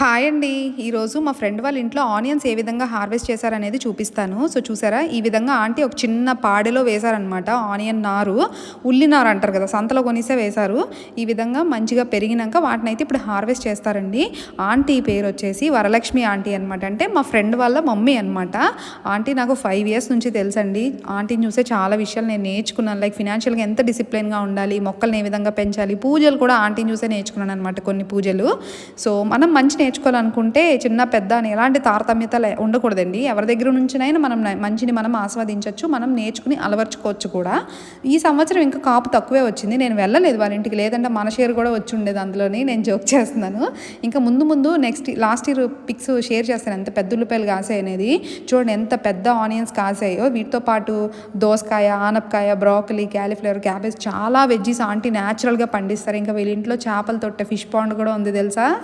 Hi అండి. ఈరోజు మా ఫ్రెండ్ వాళ్ళ ఇంట్లో ఆనియన్స్ ఏ విధంగా హార్వెస్ట్ చేశారనేది చూపిస్తాను. సో చూసారా? ఈ విధంగా ఆంటీ ఒక చిన్న పాడెలో వేశారనమాట ఆనియన్ నారు. ఉల్లి నారు అంటారు కదా సంతలో కొనిసే వేశారు. ఈ విధంగా మంచిగా పెరిగినాక వాటిని అయితే ఇప్పుడు హార్వెస్ట్ చేస్తారండి. ఆంటీ పేరు వచ్చేసి వరలక్ష్మి ఆంటీ అనమాట అంటే మా ఫ్రెండ్ వాళ్ళ మమ్మీ అనమాట ఆంటీ నాకు ఫైవ్ ఇయర్స్ నుంచి తెలుసండి. ఆంటీని చూసే చాలా విషయాలు నేను నేర్చుకున్నాను. లైక్ ఫినాన్షియల్గా ఎంత డిసిప్లిన్గా ఉండాలి మొక్కల్ని ఏ విధంగా పెంచాలి పూజలు కూడా ఆంటీని చూసే నేర్చుకున్నాను అనమాట కొన్ని పూజలు. సో మనం మంచి నేర్చుకోవాలనుకుంటే చిన్న పెద్ద అని ఎలాంటి తారతమ్యత లే- ఉండకూడదండి. ఎవరి దగ్గర నుంచినైనా మనం మంచిని మనం ఆస్వాదించవచ్చు మనం నేర్చుకుని అలవర్చుకోవచ్చు కూడా. ఈ సంవత్సరం ఇంకా కాపు తక్కువే వచ్చింది. నేను వెళ్ళలేదు వాళ్ళ ఇంటికి. లేదంటే మన షేర్ కూడా వచ్చి ఉండేది అందులోని. నేను జోక్ చేస్తున్నాను. ఇంకా ముందు ముందు next last year pics share చేస్తాను. ఎంత పెద్ద ఉల్లిపాయలు కాసాయి అనేది. చూడండి ఎంత పెద్ద ఆనియన్స్ కాసాయో. వీటితో పాటు దోసకాయ ఆనపకాయ బ్రోకలీ క్యాలీఫ్లవర్ క్యాబేజ్ చాలా వెజ్జీస్ ఆంటీ న్యాచురల్గా పండిస్తారు. ఇంకా వీళ్ళ ఇంట్లో చేపల తొట్టే ఫిష్ పాండ్ కూడా ఉంది తెలుసా?